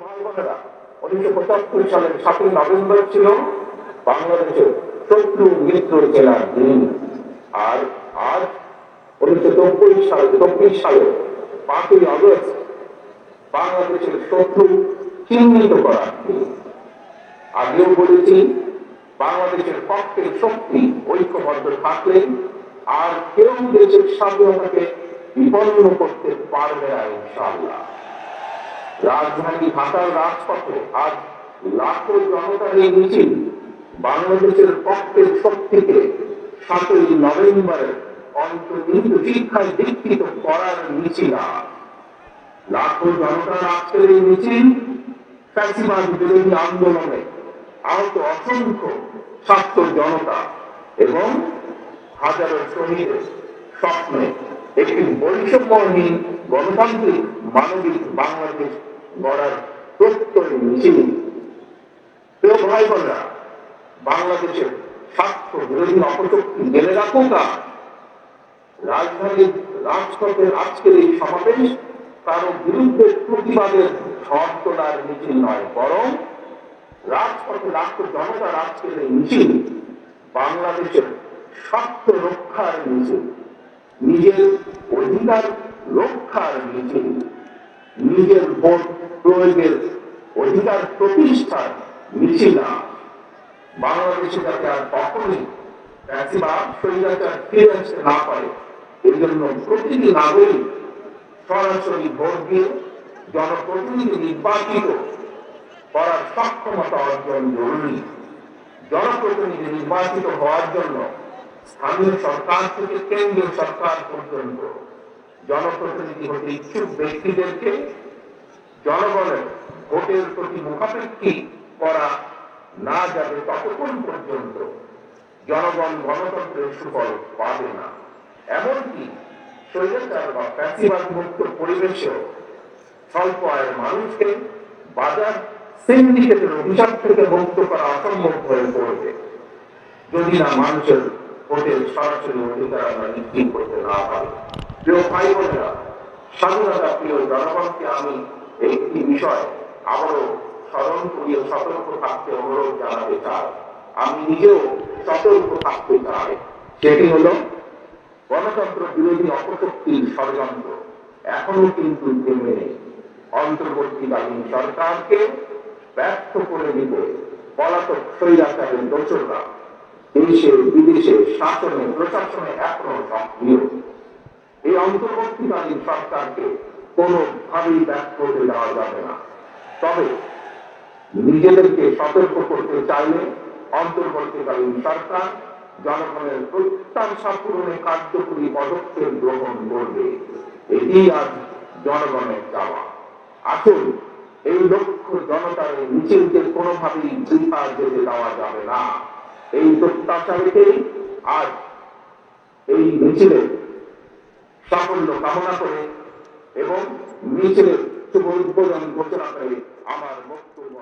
ভাই বোনেরা উনিশশো পঁচাত্তর সালের সাতই ছিল বাংলাদেশের শত্রু মিত্র চেনার দিন। আর আজ, উনিশশো নব্বই সাল চব্বিশ সালে পাঁচই আগস্ট বাংলাদেশের শত্রু চিহ্নিত দিন। আগেও বলেছি, বাংলাদেশের পক্ষের শক্তি, ঐক্যবদ্ধ থাকলে আর কেউ দেশের স্বাধীনতাকে বিপন্ন করতে পারবে না ইনশাআল্লাহ। রাজধানী ঢাকার রাজপথে আজ লাখো জনতার এই মিছিল বাংলাদেশের পক্ষের শক্তিকে সাতই নভেম্বরের অন্তর্নিহিত শিক্ষায় দীক্ষিত করার মিছিল লাখো জনতার আজকের এই মিছিল ফ্যাসিবাদ বিরোধী আন্দোলনে আহত অসংখ্য ছাত্র জনতা এবং হাজারো শহীদের স্বপ্নে একটি বৈষম্যহীন গণতান্ত্রিক মানবিক বাংলাদেশ গড়ার প্রত্যয় মিছিল প্রিয় ভাই বোনরা বাংলাদেশের স্বার্থ বিরোধী অপশক্তি জেনে রাখুক আর রাজধানীর রাজপথের আজকের এই সমাবেশ কারও বিরুদ্ধে প্রতিবাদের তোলার মিছিল নয়, বরং রাজপথে রাষ্ট্র জনতার আজকের এই মিছিল বাংলাদেশের স্বার্থ রক্ষার মিছিল নিজের অধিকার রক্ষার মিছিল নিজের ভোট প্রয়োগের অধিকার প্রতিষ্ঠার মিছিল বাংলাদেশে যাতে আর কখনই না জন্য নাগরিক ভোট দিয়ে জনপ্রতিনিধি নির্বাচিত করার সক্ষমতা জনপ্রতিনিধি নির্বাচিত হওয়ার জন্য স্থানীয় সরকার থেকে কেন্দ্রীয় সরকার পর্যন্ত জনপ্রতিনিধি হতে ইচ্ছুক ব্যক্তিদেরকে জনগণের ভোটের প্রতি মুখাপেক্ষী করা না যাবে ততক্ষণ পর্যন্ত জনগণ গণতন্ত্রের সুফল পাবে না। এমনকি স্বৈরাচার বা মুক্ত পরিবেশেও স্বল্প আয়ের মানুষকে বাজার সিন্ডিকেটের অভিশাপ থেকে মুক্ত করা অসম্ভব হয়ে পড়বে। যদি না মানুষের ভোটের সরাসরি অধিকার আমরা নিশ্চিত করতে না পারি। প্রিয় ভাই বোনেরা স্বাধীনতা প্রিয় জনগণকে আমি একটি বিষয় আবারও স্মরণ করিয়ে সতর্ক থাকতে অনুরোধ জানাতে চাই। আমি নিজেও সতর্ক থাকতে চাই। সেটি হলো, গণতন্ত্র বিরোধী অপশক্তির ষড়যন্ত্র এখনও কিন্তু নেই। অন্তর্বর্তীকালীন সরকারকে ব্যর্থ করে দিতে পলাতক স্বৈরাচারের দোসররা দেশে বিদেশে শাসনে, প্রশাসনে এখনও সক্রিয়। এই অন্তর্বর্তীকালীন সরকারকে কোনোভাবেই ব্যর্থ হতে দেওয়া যাবে না। তবে নিজেদেরকে সতর্ক করতে চাইলে অন্তর্বর্তীকালীন সরকার জনগণের প্রত্যাশা পূরণে কার্যকরী পদক্ষেপ গ্রহণ করবে। এটি আজ জনগণের চাওয়া। আসুন, এই লক্ষ্য জনতার মিছিলকে কোনোভাবেই বৃথা যেতে দেওয়া যাবে না। এই প্রত্যাশা রেখেই আজ এই মিছিলের সাফল্য কামনা করে এবং নিজের শুভ উদ্বোধন ঘোষণা করে আমার বক্তব্য